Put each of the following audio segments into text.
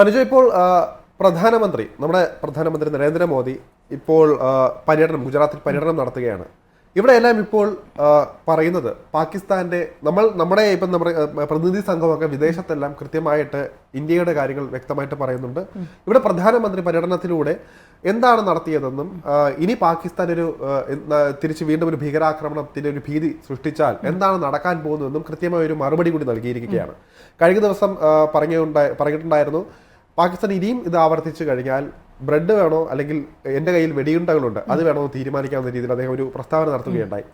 അനുജ ഇപ്പോൾ പ്രധാനമന്ത്രി നമ്മുടെ പ്രധാനമന്ത്രി നരേന്ദ്രമോദി ഇപ്പോൾ പര്യടനം ഗുജറാത്തിൽ പര്യടനം നടത്തുകയാണ്. ഇവിടെയെല്ലാം ഇപ്പോൾ ആ, പറയുന്നത് പാകിസ്ഥാന്റെ നമ്മൾ നമ്മുടെ ഇപ്പം നമ്മുടെ പ്രതിനിധി സംഘമൊക്കെ വിദേശത്തെല്ലാം കൃത്യമായിട്ട് ഇന്ത്യയുടെ കാര്യങ്ങൾ വ്യക്തമായിട്ട് പറയുന്നുണ്ട്. ഇവിടെ പ്രധാനമന്ത്രി പര്യടനത്തിലൂടെ എന്താണ് നടത്തിയതെന്നും ഇനി പാകിസ്ഥാൻ ഒരു തിരിച്ചു വീണ്ടും ഒരു ഭീകരാക്രമണത്തിന്റെ ഒരു ഭീതി സൃഷ്ടിച്ചാൽ എന്താണ് നടക്കാൻ പോകുന്നതെന്നും കൃത്യമായ ഒരു മറുപടി കൂടി നൽകിയിരിക്കുകയാണ്. കഴിഞ്ഞ ദിവസം പറഞ്ഞുണ്ടായി പറഞ്ഞിട്ടുണ്ടായിരുന്നു പാകിസ്ഥാൻ ഇനിയും ഇത് ആവർത്തിച്ചു കഴിഞ്ഞാൽ ബ്രെഡ് വേണോ? അല്ലെങ്കിൽ എന്റെ കയ്യിൽ വെടിയുണ്ടകളുണ്ട്. അത് വേണോ എന്ന് തീരുമാനിക്കാവുന്ന രീതിയിൽ അദ്ദേഹം ഒരു പ്രസ്താവന നടത്തുകയുണ്ടായി.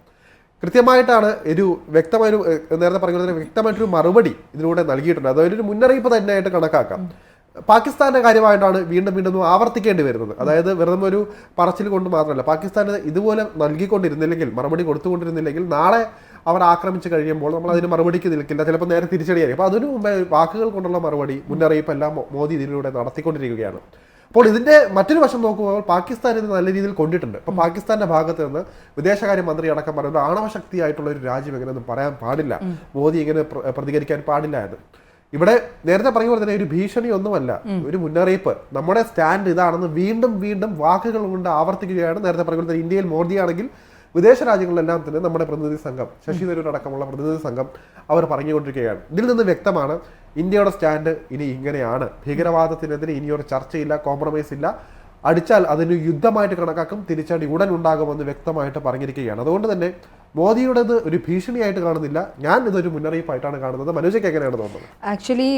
കൃത്യമായിട്ടാണ് ഒരു വ്യക്തമായ ഒരു നേരത്തെ പറഞ്ഞ വ്യക്തമായിട്ടൊരു മറുപടി ഇതിലൂടെ നൽകിയിട്ടുണ്ട്. അതായത് ഒരു മുന്നറിയിപ്പ് തന്നെയായിട്ട് കണക്കാക്കാം. പാകിസ്ഥാന്റെ കാര്യമായിട്ടാണ് വീണ്ടും വീണ്ടും ആവർത്തിക്കേണ്ടി വരുന്നത്. അതായത് വെറുതെ ഒരു പറച്ചിൽ കൊണ്ട് മാത്രമല്ല പാകിസ്ഥാന് ഇതുപോലെ നൽകിക്കൊണ്ടിരുന്നില്ലെങ്കിൽ മറുപടി കൊടുത്തുകൊണ്ടിരുന്നില്ലെങ്കിൽ നാളെ അവർ ആക്രമിച്ചു കഴിയുമ്പോൾ നമ്മൾ അതിന് മറുപടിക്ക് നിൽക്കില്ല. ചിലപ്പോൾ നേരെ തിരിച്ചടിയായിരിക്കും. അപ്പോൾ അതിനു മുമ്പേ വാക്കുകൾ കൊണ്ടുള്ള മറുപടി മുന്നറിയിപ്പ് എല്ലാം മോദി ഇതിലൂടെ നടത്തിക്കൊണ്ടിരിക്കുകയാണ്. അപ്പോൾ ഇതിന്റെ മറ്റൊരു വശം നോക്കുമ്പോൾ പാകിസ്ഥാൻ ഇത് നല്ല രീതിയിൽ കൊണ്ടിട്ടുണ്ട്. അപ്പോൾ പാകിസ്ഥാന്റെ ഭാഗത്ത് നിന്ന് വിദേശകാര്യ മന്ത്രി അടക്കം പറയുന്നത് ആണവശക്തിയായിട്ടുള്ള ഒരു രാജ്യം എങ്ങനെയൊന്നും പറയാൻ പാടില്ല. മോദി ഇങ്ങനെ പ്രതികരിക്കാൻ പാടില്ല എന്ന്. ഇവിടെ നേരത്തെ പറഞ്ഞ പോലെ തന്നെ ഒരു ഭീഷണി ഒന്നുമല്ല. ഒരു മുന്നറിയിപ്പ്. നമ്മുടെ സ്റ്റാൻഡ് ഇതാണെന്ന് വീണ്ടും വീണ്ടും വാക്കുകൾ കൊണ്ട് ആവർത്തിക്കുകയാണ് നേരത്തെ പറഞ്ഞ പോലെ തന്നെ ഇന്ത്യയിൽ മോദിയാണെങ്കിൽ വിദേശ രാജ്യങ്ങളിലെല്ലാം തന്നെ നമ്മുടെ പ്രതിനിധി സംഘം ശശി തരൂർ അടക്കമുള്ള പ്രതിനിധി സംഘം അവർ പറഞ്ഞുകൊണ്ടിരിക്കുകയാണ്. ഇതിൽ നിന്ന് വ്യക്തമാണ് ഇന്ത്യയുടെ സ്റ്റാൻഡ് ഇനി ഇങ്ങനെയാണ്. ഭീകരവാദത്തിനെതിരെ ഇനിയൊരു ചർച്ചയില്ല കോംപ്രമൈസ് ഇല്ല. അടിച്ചാൽ അതിന് യുദ്ധമായിട്ട് കണക്കാക്കും തിരിച്ചടി ഉടൻ ഉണ്ടാകുമെന്ന് വ്യക്തമായിട്ട് പറഞ്ഞിരിക്കുകയാണ്. അതുകൊണ്ട് തന്നെ മോദിയുടേത് ഒരു ഭീഷണിയായിട്ട് കാണുന്നില്ല. ഞാൻ ഇതൊരു മുന്നറിയിപ്പായിട്ടാണ് കാണുന്നത്. മനുഷ്യക്ക് എങ്ങനെയാണ് തോന്നുന്നത്? ആക്ച്വലി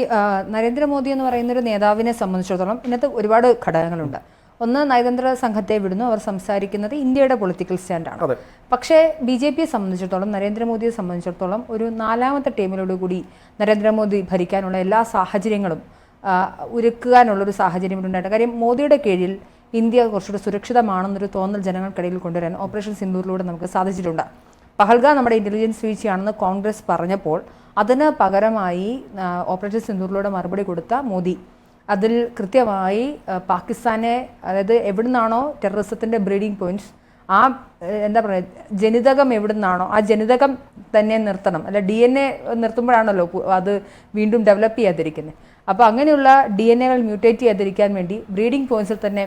നരേന്ദ്രമോദി എന്ന് പറയുന്ന ഒരു നേതാവിനെ സംബന്ധിച്ചിടത്തോളം ഇന്നത്തെ ഒരുപാട് ഘടകങ്ങളുണ്ട്. ഒന്ന് നയതന്ത്ര സംഘത്തെ വിടുന്നു. അവർ സംസാരിക്കുന്നത് ഇന്ത്യയുടെ പൊളിറ്റിക്കൽ സ്റ്റാൻഡാണ് പക്ഷേ ബി ജെ പിയെ സംബന്ധിച്ചിടത്തോളം നരേന്ദ്രമോദിയെ സംബന്ധിച്ചിടത്തോളം ഒരു നാലാമത്തെ ടീമിലോടുകൂടി നരേന്ദ്രമോദി ഭരിക്കാനുള്ള എല്ലാ സാഹചര്യങ്ങളും ഒരുക്കാനുള്ളൊരു സാഹചര്യം ഉണ്ടായിട്ട് കാര്യം മോദിയുടെ കീഴിൽ ഇന്ത്യ കുറച്ചുകൂടി സുരക്ഷിതമാണെന്നൊരു തോന്നൽ ജനങ്ങൾക്കിടയിൽ കൊണ്ടുവരാൻ ഓപ്പറേഷൻ സിന്ദൂറിലൂടെ നമുക്ക് സാധിച്ചിട്ടുണ്ട്. പഹൽഗാം നമ്മുടെ ഇന്റലിജൻസ് വീഴ്ചയാണെന്ന് കോൺഗ്രസ് പറഞ്ഞപ്പോൾ അതിന് പകരമായി ഓപ്പറേഷൻ സിന്ദൂറിലൂടെ മറുപടി കൊടുത്ത മോദി. അതിൽ കൃത്യമായി പാകിസ്ഥാനെ അതായത് എവിടുന്നാണോ ടെററിസത്തിന്റെ ബ്രീഡിംഗ് പോയിന്റ്സ് ആ എന്താ പറയുക ജനിതകം എവിടുന്നാണോ ആ ജനിതകം തന്നെ നിർത്തണം. അല്ല ഡി എൻ എ നിർത്തുമ്പോഴാണല്ലോ അത് വീണ്ടും ഡെവലപ്പ് ചെയ്യാതിരിക്കുന്നത് അപ്പോൾ അങ്ങനെയുള്ള ഡി എൻ എകൾ മ്യൂട്ടേറ്റ് ചെയ്യാതിരിക്കാൻ വേണ്ടി ബ്രീഡിംഗ് പോയിന്റ്സിൽ തന്നെ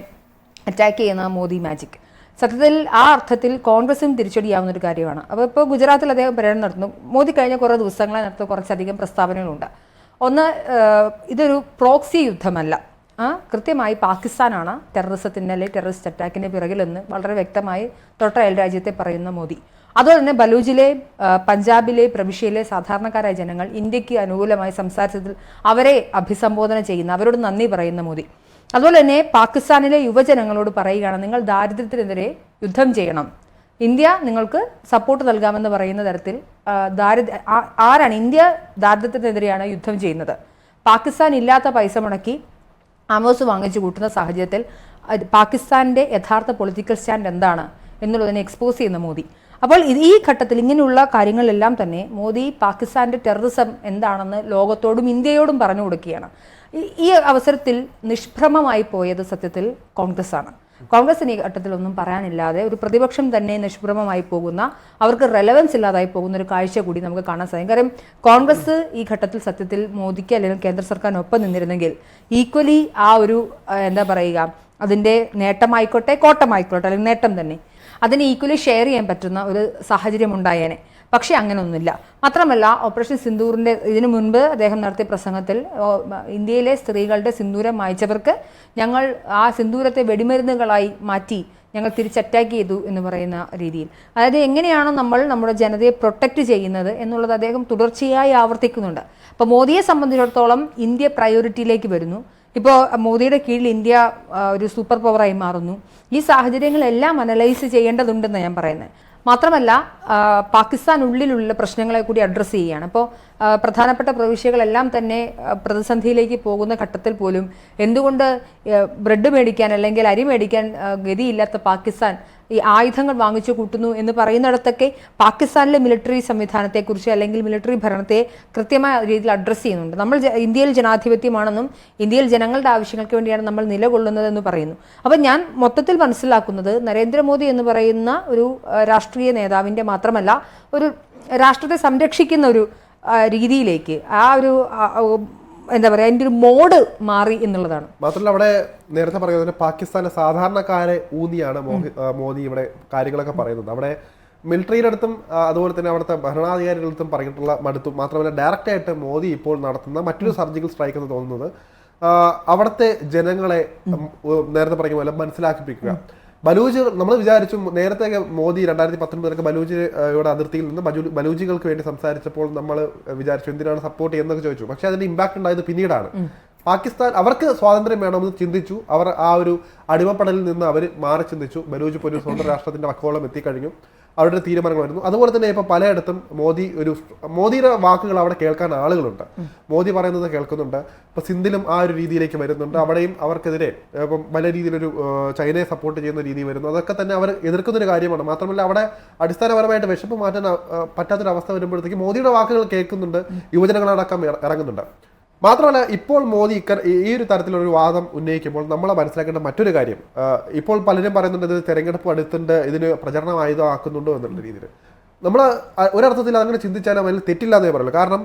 അറ്റാക്ക് ചെയ്യുന്ന മോദി മാജിക് സത്യത്തിൽ ആ അർത്ഥത്തിൽ കോൺഗ്രസും തിരിച്ചടിയാവുന്ന ഒരു കാര്യമാണ്. അപ്പോൾ ഇപ്പോൾ ഗുജറാത്തിൽ അദ്ദേഹം പര്യടനം നടത്തുന്നു. മോദി കഴിഞ്ഞ കുറേ ദിവസങ്ങളെ നടത്തുന്ന കുറച്ചധികം പ്രസ്താവനകളുണ്ട്. ഒന്ന് ഇതൊരു പ്രോക്സി യുദ്ധമല്ല. കൃത്യമായി പാകിസ്ഥാനാണ് ടെററിസത്തിന്റെ അല്ലെങ്കിൽ ടെററിസ്റ്റ് അറ്റാക്കിന്റെ പിറകിലെന്ന് വളരെ വ്യക്തമായി തൊട്ട അയൽ രാജ്യത്തെ പറയുന്ന മോദി. അതുപോലെ തന്നെ ബലൂജിലെ പഞ്ചാബിലെ പ്രവിശ്യയിലെ സാധാരണക്കാരായ ജനങ്ങൾ ഇന്ത്യയ്ക്ക് അനുകൂലമായി സംസാരിച്ചതിൽ അവരെ അഭിസംബോധന ചെയ്യുന്ന അവരോട് നന്ദി പറയുന്ന മോദി. അതുപോലെ തന്നെ പാകിസ്ഥാനിലെ യുവജനങ്ങളോട് പറയുകയാണ് നിങ്ങൾ ദാരിദ്ര്യത്തിനെതിരെ യുദ്ധം ചെയ്യണം. ഇന്ത്യ നിങ്ങൾക്ക് സപ്പോർട്ട് നൽകാമെന്ന് പറയുന്ന തരത്തിൽ ദാരിദ്ര്യ ആരാണ് ഇന്ത്യ ദാരിദ്ര്യത്തിനെതിരെയാണ് യുദ്ധം ചെയ്യുന്നത്? പാകിസ്ഥാൻ ഇല്ലാത്ത പൈസ മുടക്കി ആമോസ് വാങ്ങിച്ചു കൂട്ടുന്ന സാഹചര്യത്തിൽ പാകിസ്ഥാന്റെ യഥാർത്ഥ പൊളിറ്റിക്കൽ സ്റ്റാൻഡ് എന്താണ് എന്നുള്ളതിനെ എക്സ്പോസ് ചെയ്യുന്ന മോദി. അപ്പോൾ ഈ ഘട്ടത്തിൽ ഇങ്ങനെയുള്ള കാര്യങ്ങളെല്ലാം തന്നെ മോദി പാകിസ്ഥാന്റെ ടെററിസം എന്താണെന്ന് ലോകത്തോടും ഇന്ത്യയോടും പറഞ്ഞു കൊടുക്കുകയാണ്. ഈ- അവസരത്തിൽ നിഷ്ഭ്രമമായി പോയത് സത്യത്തിൽ കോൺഗ്രസ് ആണ് കോൺഗ്രസിന് ഈ ഘട്ടത്തിലൊന്നും പറയാനില്ലാതെ ഒരു പ്രതിപക്ഷം തന്നെ നിഷ്പ്രഭമായി പോകുന്ന അവർക്ക് റെലവൻസ് ഇല്ലാതായി പോകുന്ന ഒരു കാഴ്ച കൂടി നമുക്ക് കാണാൻ സാധിക്കും. കാരണം കോൺഗ്രസ് ഈ ഘട്ടത്തിൽ സത്യത്തിൽ മോദിക്ക് അല്ലെങ്കിൽ കേന്ദ്ര സർക്കാരിനൊപ്പം നിന്നിരുന്നെങ്കിൽ ഈക്വലി ആ ഒരു എന്താ പറയുക അതിന്റെ നേട്ടമായിക്കോട്ടെ കോട്ടമായിക്കോട്ടെ അല്ലെങ്കിൽ നേട്ടം തന്നെ. അതിനെ ഈക്വലി ഷെയർ ചെയ്യാൻ പറ്റുന്ന ഒരു സാഹചര്യം ഉണ്ടായേനെ. പക്ഷേ അങ്ങനെയൊന്നുമില്ല മാത്രമല്ല ഓപ്പറേഷൻ സിന്ദൂറിന്റെ ഇതിനു മുൻപ് അദ്ദേഹം നടത്തിയ പ്രസംഗത്തിൽ ഇന്ത്യയിലെ സ്ത്രീകളുടെ സിന്ദൂരം മായ്ച്ചവർക്ക് ഞങ്ങൾ ആ സിന്ദൂരത്തെ വെടിമരുന്നുകളായി മാറ്റി ഞങ്ങൾ തിരിച്ച് അറ്റാക്ക് ചെയ്തു എന്ന് പറയുന്ന രീതിയിൽ. അതായത് എങ്ങനെയാണ് നമ്മൾ നമ്മുടെ ജനതയെ പ്രൊട്ടക്റ്റ് ചെയ്യുന്നത് എന്നുള്ളത് അദ്ദേഹം തുടർച്ചയായി ആവർത്തിക്കുന്നുണ്ട്. അപ്പോൾ മോദിയെ സംബന്ധിച്ചിടത്തോളം ഇന്ത്യ പ്രയോറിറ്റിയിലേക്ക് വരുന്നു. ഇപ്പോൾ മോദിയുടെ കീഴിൽ ഇന്ത്യ ഒരു സൂപ്പർ പവറായി മാറുന്നു. ഈ സാഹചര്യങ്ങളെല്ലാം അനലൈസ് ചെയ്യേണ്ടതുണ്ടെന്ന് ഞാൻ പറയുന്നത്. മാത്രമല്ല പാകിസ്ഥാൻ ഉള്ളിലുള്ള പ്രശ്നങ്ങളെ കൂടി അഡ്രസ്സ് ചെയ്യുകയാണ്. അപ്പോൾ പ്രധാനപ്പെട്ട പ്രവിശ്യകളെല്ലാം തന്നെ പ്രതിസന്ധിയിലേക്ക് പോകുന്ന ഘട്ടത്തിൽ പോലും എന്തുകൊണ്ട് ബ്രെഡ് മേടിക്കാൻ അല്ലെങ്കിൽ അരി മേടിക്കാൻ ഗതിയില്ലാത്ത പാകിസ്ഥാൻ ഈ ആയുധങ്ങൾ വാങ്ങിച്ചു കൂട്ടുന്നു എന്ന് പറയുന്നിടത്തൊക്കെ പാകിസ്ഥാനിലെ മിലിറ്ററി സംവിധാനത്തെക്കുറിച്ച് അല്ലെങ്കിൽ മിലിറ്ററി ഭരണത്തെ കൃത്യമായ രീതിയിൽ അഡ്രസ്സ് ചെയ്യുന്നുണ്ട്. നമ്മൾ ഇന്ത്യയിൽ ജനാധിപത്യമാണെന്നും ഇന്ത്യയിൽ ജനങ്ങളുടെ ആവശ്യങ്ങൾക്ക് വേണ്ടിയാണ് നമ്മൾ നിലകൊള്ളുന്നതെന്ന് പറയുന്നു. അപ്പം ഞാൻ മൊത്തത്തിൽ മനസ്സിലാക്കുന്നത് നരേന്ദ്രമോദി എന്ന് പറയുന്ന ഒരു രാഷ്ട്രീയ നേതാവിന്റെ മാത്രമല്ല ഒരു രാഷ്ട്രത്തെ സംരക്ഷിക്കുന്ന ഒരു രീതിയിലേക്ക് ആ ഒരു എന്താ പറയുക അതിന്റെ ഒരു മോഡ് മാറി എന്നുള്ളതാണ്. മാത്രമല്ല അവിടെ നേരത്തെ പറയുന്നത് പാകിസ്ഥാനെ സാധാരണക്കാരെ ഊന്നിയാണ് മോദി ഇവിടെ കാര്യങ്ങളൊക്കെ പറയുന്നത്. അവിടെ മിലിറ്ററിയുടെ അടുത്തും അതുപോലെ തന്നെ അവിടുത്തെ ഭരണാധികാരികളുടെ അടുത്തും പറഞ്ഞിട്ടുള്ള മടുത്തും. മാത്രമല്ല ഡയറക്റ്റ് ആയിട്ട് മോദി ഇപ്പോൾ നടത്തുന്ന മറ്റൊരു സർജിക്കൽ സ്ട്രൈക്ക് എന്ന് തോന്നുന്നത് അവിടുത്തെ ജനങ്ങളെ നേരത്തെ പറഞ്ഞ പോലെ മനസ്സിലാക്കിപ്പിക്കുക. ബലൂജ് നമ്മൾ വിചാരിച്ചു നേരത്തെ മോദി രണ്ടായിരത്തി പത്തൊൻപതിലൊക്കെ ബലൂജ് ഇവിടെ അതിർത്തിയിൽ നിന്ന് ബലൂചികൾക്ക് ബലൂജികൾക്ക് വേണ്ടി സംസാരിച്ചപ്പോൾ നമ്മൾ വിചാരിച്ചു എന്തിനാണ് സപ്പോർട്ട് ചെയ്യുന്നതൊക്കെ ചോദിച്ചു. പക്ഷെ അതിന്റെ ഇമ്പാക്ട് ഉണ്ടായത് പിന്നീടാണ്. പാകിസ്ഥാൻ അവർക്ക് സ്വാതന്ത്ര്യം വേണമെന്ന് ചിന്തിച്ചു. അവർ ആ ഒരു അടിമപ്പടലിൽ നിന്ന് അവർ മാറി ചിന്തിച്ചു. ബലൂജ് ഇപ്പോൾ ഒരു സ്വന്തം രാഷ്ട്രത്തിന്റെ വക്കോളം എത്തിക്കഴിഞ്ഞു. അവരുടെ തീരുമാനങ്ങളായിരുന്നു. അതുപോലെ തന്നെ ഇപ്പൊ പലയിടത്തും മോദി ഒരു മോദിയുടെ വാക്കുകൾ അവിടെ കേൾക്കാൻ ആളുകളുണ്ട്. മോദി പറയുന്നത് കേൾക്കുന്നുണ്ട്. ഇപ്പൊ സിന്ധിലും ആ ഒരു രീതിയിലേക്ക് വരുന്നുണ്ട്. അവിടെയും അവർക്കെതിരെ ഇപ്പം പല രീതിയിലൊരു ചൈനയെ സപ്പോർട്ട് ചെയ്യുന്ന രീതി വരുന്നു. അതൊക്കെ തന്നെ അവർ എതിർക്കുന്ന ഒരു കാര്യമാണ്. മാത്രമല്ല അവിടെ അടിസ്ഥാനപരമായിട്ട് വിശപ്പ് മാറ്റാൻ പറ്റാത്തൊരവസ്ഥ വരുമ്പോഴത്തേക്ക് മോദിയുടെ വാക്കുകൾ കേൾക്കുന്നുണ്ട്. യുവജനങ്ങളടക്കം ഇറ- ഇറങ്ങുന്നുണ്ട്. മാത്രമല്ല ഇപ്പോൾ മോദി ഇക്ക ഈ ഒരു തരത്തിലൊരു വാദം ഉന്നയിക്കുമ്പോൾ നമ്മൾ മനസ്സിലാക്കേണ്ട മറ്റൊരു കാര്യം ഇപ്പോൾ പലരും പറയുന്നുണ്ട് ഇത് തെരഞ്ഞെടുപ്പ് അടുത്തുണ്ട് ഇതിന് പ്രചരണം ആയുധമാക്കുന്നുണ്ടോ എന്നുള്ള രീതിയിൽ നമ്മൾ ഒരർത്ഥത്തിൽ അങ്ങനെ ചിന്തിച്ചാലും അതിൽ തെറ്റില്ലാതെ പറയുള്ളൂ. കാരണം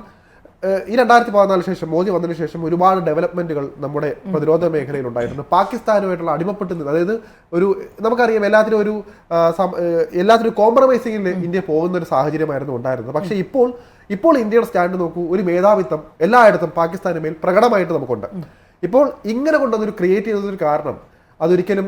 ഈ രണ്ടായിരത്തി പതിനാലിന് ശേഷം മോദി വന്നതിന് ശേഷം ഒരുപാട് ഡെവലപ്മെന്റുകൾ നമ്മുടെ പ്രതിരോധ മേഖലയിൽ ഉണ്ടായിരുന്നു പാകിസ്ഥാനുമായിട്ടുള്ള അടിമപ്പെട്ട് നിന്ന് അതായത് ഒരു നമുക്കറിയാം എല്ലാത്തിനും ഒരു എല്ലാത്തിനും കോംപ്രമൈസിംഗിൽ ഇന്ത്യ പോകുന്ന ഒരു സാഹചര്യമായിരുന്നു ഉണ്ടായിരുന്നത്. പക്ഷെ ഇപ്പോൾ ഇപ്പോൾ ഇന്ത്യയുടെ സ്റ്റാൻഡ് നോക്കൂ ഒരു മേധാവിത്വം എല്ലായിടത്തും പാകിസ്ഥാന് മേൽ പ്രകടമായിട്ട് നമുക്കുണ്ട്. ഇപ്പോൾ ഇങ്ങനെ കൊണ്ടുവന്നൊരു ക്രിയേറ്റ് ചെയ്തതൊരു കാരണം അതൊരിക്കലും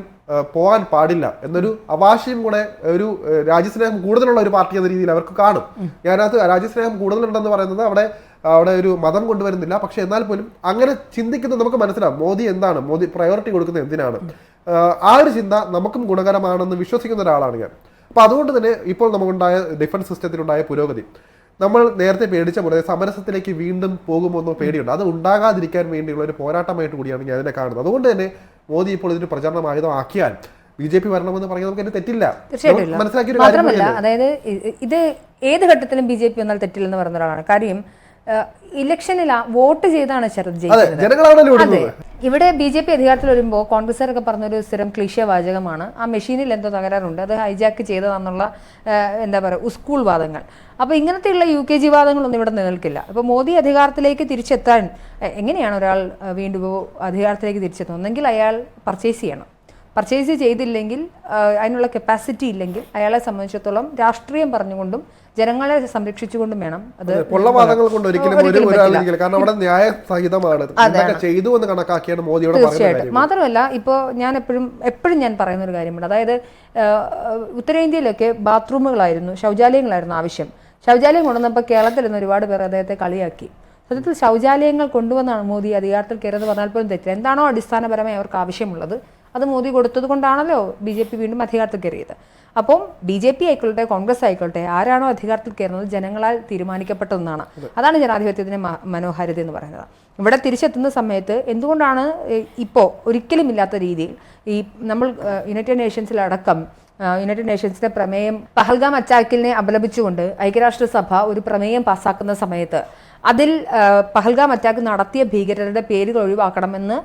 പോകാൻ പാടില്ല എന്നൊരു അവാശയും കൂടെ ഒരു രാജ്യസ്നേഹം കൂടുതലുള്ള ഒരു പാർട്ടി എന്ന രീതിയിൽ അവർക്ക് കാണും. ഞാനകത്ത് രാജ്യസ്നേഹം കൂടുതലുണ്ടെന്ന് പറയുന്നത് അവിടെ അവിടെ ഒരു മതം കൊണ്ടുവരുന്നില്ല. പക്ഷെ എന്നാൽ പോലും അങ്ങനെ ചിന്തിക്കുന്നത് നമുക്ക് മനസ്സിലാവും. മോദി എന്താണ്? മോദി പ്രയോറിറ്റി കൊടുക്കുന്നത് എന്തിനാണ്? ആ, ഒരു ചിന്ത നമുക്കും ഗുണകരമാണെന്ന് വിശ്വസിക്കുന്ന ഒരാളാണ് ഞാൻ. അപ്പൊ അതുകൊണ്ട് തന്നെ ഇപ്പോൾ നമുക്കുണ്ടായ ഡിഫൻസ് സിസ്റ്റത്തിലുണ്ടായ പുരോഗതി. നമ്മൾ നേരത്തെ പേടിച്ച പോലെ സമരസത്തിലേക്ക് വീണ്ടും പോകുമെന്നോ പേടിയുണ്ട്. അത് ഉണ്ടാകാതിരിക്കാൻ വേണ്ടിയുള്ള ഒരു പോരാട്ടമായിട്ട് കൂടിയാണ് ഞാൻ അതിനെ കാണുന്നത്. അതുകൊണ്ട് തന്നെ മോദി ഇപ്പോൾ ഇതിന് പ്രചാരണം ആയുധമാക്കിയാൽ ബി ജെ പി വരണമെന്ന് പറയുന്നത് നമുക്ക് തെറ്റില്ല. മനസ്സിലാക്കി മനസ്സിലാക്കിയ അതായത് ഇത് ഏത് ഘട്ടത്തിലും ബി ജെ പി വന്നാൽ തെറ്റില്ലെന്ന് പറയുന്ന ഒരാളാണ്. കാര്യം ഇലക്ഷനിൽ വോട്ട് ചെയ്താണ് ശരത് ജയിക്കുന്നത് ഇവിടെ ബി ജെ പി അധികാരത്തിൽ വരുമ്പോൾ കോൺഗ്രസ്സുകാരൊക്കെ പറഞ്ഞൊരു സ്ഥിരം ക്ലിഷ്യ വാചകമാണ്. ആ മെഷീനിൽ എന്തോ തകരാറുണ്ട്. അത് ഹൈജാക്ക് ചെയ്തതാണെന്നുള്ള എന്താ പറയുക ഉസ്കൂൾ വാദങ്ങൾ. അപ്പോൾ ഇങ്ങനത്തെയുള്ള യു കെ ജി വാദങ്ങളൊന്നും ഇവിടെ നിലനിൽക്കില്ല. അപ്പോൾ മോദി അധികാരത്തിലേക്ക് തിരിച്ചെത്താൻ എങ്ങനെയാണ് ഒരാൾ വീണ്ടും അധികാരത്തിലേക്ക് തിരിച്ചെത്തുന്നത്? ഒന്നെങ്കിൽ അയാൾ പർച്ചേസ് ചെയ്യണം. പർച്ചേസ് ചെയ്തില്ലെങ്കിൽ അതിനുള്ള കപ്പാസിറ്റി ഇല്ലെങ്കിൽ അയാളെ സംബന്ധിച്ചിടത്തോളം രാഷ്ട്രീയം പറഞ്ഞുകൊണ്ടും ജനങ്ങളെ സംരക്ഷിച്ചുകൊണ്ടും വേണം അത് പൊള്ളവാദങ്ങൾ കൊണ്ട് ഒരിക്കലും കാരണം അവിടെ ന്യായ സഹിതമാണ് ചെയ്തു എന്ന് കണക്കാക്കിയാണ് മോദിയുടെ തീർച്ചയായിട്ടും. മാത്രമല്ല ഇപ്പോൾ ഞാൻ എപ്പോഴും എപ്പോഴും ഞാൻ പറയുന്ന ഒരു കാര്യമുണ്ട്. അതായത് ഉത്തരേന്ത്യയിലൊക്കെ ബാത്റൂമുകളായിരുന്നു ശൗചാലയങ്ങളായിരുന്നു ആവശ്യം. ശൗചാലയം കൊണ്ടുവന്നപ്പോൾ കേരളത്തിൽ നിന്ന് ഒരുപാട് പേർ അദ്ദേഹത്തെ കളിയാക്കി. സത്യത്തിൽ ശൗചാലയങ്ങൾ കൊണ്ടുവന്നാണ് മോദി അധികാരത്തിൽ കയറുന്നത് പറഞ്ഞാൽ പോലും തെറ്റില്ല. എന്താണോ അടിസ്ഥാനപരമായി അവർക്ക് ആവശ്യമുള്ളത്. അത് മോദി കൊടുത്തത് കൊണ്ടാണല്ലോ ബി ജെ പി വീണ്ടും അധികാരത്തിൽ കയറിയത്. അപ്പം ബി ജെ പി ആയിക്കോട്ടെ കോൺഗ്രസ് ആയിക്കോട്ടെ ആരാണോ അധികാരത്തിൽ കയറുന്നത് ജനങ്ങളാൽ തീരുമാനിക്കപ്പെട്ട ഒന്നാണ്. അതാണ് ജനാധിപത്യത്തിന്റെ മ- മനോഹാരിത എന്ന് പറയുന്നത്. ഇവിടെ തിരിച്ചെത്തുന്ന സമയത്ത് എന്തുകൊണ്ടാണ് ഇപ്പോൾ ഒരിക്കലും ഇല്ലാത്ത രീതിയിൽ ഈ നമ്മൾ യുണൈറ്റഡ് നേഷൻസിലടക്കം യുണൈറ്റഡ് നേഷൻസിന്റെ പ്രമേയം പഹൽഗാം അറ്റാക്കിനെ അപലപിച്ചുകൊണ്ട് ഐക്യരാഷ്ട്രസഭ ഒരു പ്രമേയം പാസ്സാക്കുന്ന സമയത്ത് അതിൽ പഹൽഗാം അറ്റാക്ക് നടത്തിയ ഭീകരരുടെ പേരുകൾ ഒഴിവാക്കണമെന്ന്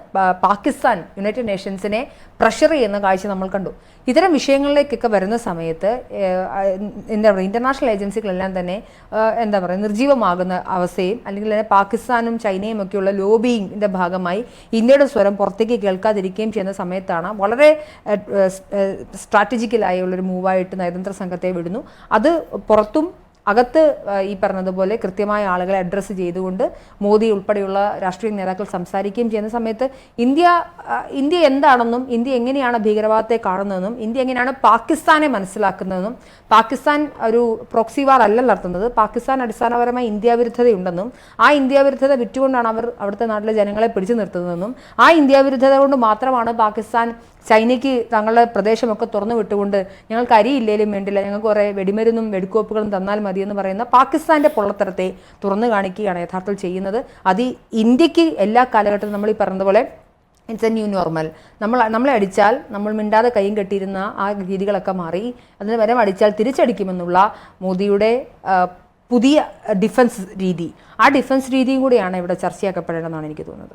പാകിസ്ഥാൻ യുണൈറ്റഡ് നേഷൻസിനെ പ്രഷർ ചെയ്യുന്ന കാഴ്ച നമ്മൾ കണ്ടു. ഇത്തരം വിഷയങ്ങളിലേക്കൊക്കെ വരുന്ന സമയത്ത് എന്താ പറയുക ഇന്റർനാഷണൽ ഏജൻസികളെല്ലാം തന്നെ എന്താ പറയുക നിർജീവമാകുന്ന അവസ്ഥയും അല്ലെങ്കിൽ തന്നെ പാകിസ്ഥാനും ചൈനയും ഒക്കെയുള്ള ലോബിയിങ്ങിന്റെ ഭാഗമായി ഇന്ത്യയുടെ സ്വരം പുറത്തേക്ക് കേൾക്കാതിരിക്കുകയും ചെയ്യുന്ന സമയത്താണ് വളരെ സ്ട്രാറ്റജിക്കലായുള്ളൊരു മൂവായിട്ട് നയതന്ത്ര സംഘത്തെ വിടുന്നു. അത് പുറത്തും അകത്ത് ഈ പറഞ്ഞതുപോലെ കൃത്യമായ ആളുകളെ അഡ്രസ്സ് ചെയ്തുകൊണ്ട് മോദി ഉൾപ്പെടെയുള്ള രാഷ്ട്രീയ നേതാക്കൾ സംസാരിക്കുകയും ചെയ്യുന്ന സമയത്ത് ഇന്ത്യ ഇന്ത്യ എന്താണെന്നും ഇന്ത്യ എങ്ങനെയാണ് ഭീകരവാദത്തെ കാണുന്നതെന്നും ഇന്ത്യ എങ്ങനെയാണ് പാകിസ്ഥാനെ മനസ്സിലാക്കുന്നതെന്നും പാകിസ്ഥാൻ ഒരു പ്രോക്സി വാർ അല്ല നടത്തുന്നത് പാകിസ്ഥാൻ അടിസ്ഥാനപരമായി ഇന്ത്യ വിരുദ്ധതയുണ്ടെന്നും ആ ഇന്ത്യ വിരുദ്ധത വിറ്റുകൊണ്ടാണ് അവർ അവിടുത്തെ നാട്ടിലെ ജനങ്ങളെ പിടിച്ചു നിർത്തുന്നതെന്നും ആ ഇന്ത്യ വിരുദ്ധത കൊണ്ട് മാത്രമാണ് പാകിസ്ഥാൻ ചൈനയ്ക്ക് തങ്ങളുടെ പ്രദേശമൊക്കെ തുറന്നു വിട്ടുകൊണ്ട് ഞങ്ങൾക്ക് അരിയില്ലേലും വേണ്ടില്ല ഞങ്ങൾക്ക് കുറേ വെടിമരുന്നും വെടിക്കോപ്പുകളും തന്നാൽ എന്ന് പറയുന്ന പാകിസ്ഥാന്റെ പൊള്ളത്തരത്തെ തുറന്നു കാണിക്കുകയാണ് യഥാർത്ഥത്തിൽ ചെയ്യുന്നത്. അത് ഇന്ത്യയ്ക്ക് എല്ലാ കാലഘട്ടത്തിലും നമ്മൾ ഈ പറഞ്ഞതുപോലെ ഇറ്റ്സ് എ ന്യൂ നോർമൽ നമ്മൾ നമ്മളെ അടിച്ചാൽ നമ്മൾ മിണ്ടാതെ കൈയും കെട്ടിയിരുന്ന ആ രീതികളൊക്കെ മാറി. അതിന് വരം അടിച്ചാൽ തിരിച്ചടിക്കുമെന്നുള്ള മോദിയുടെ പുതിയ ഡിഫൻസ് രീതി. ആ ഡിഫൻസ് രീതിയും കൂടിയാണ് ഇവിടെ ചർച്ചയാക്കപ്പെടേണ്ടതെന്നാണ് എനിക്ക് തോന്നുന്നത്.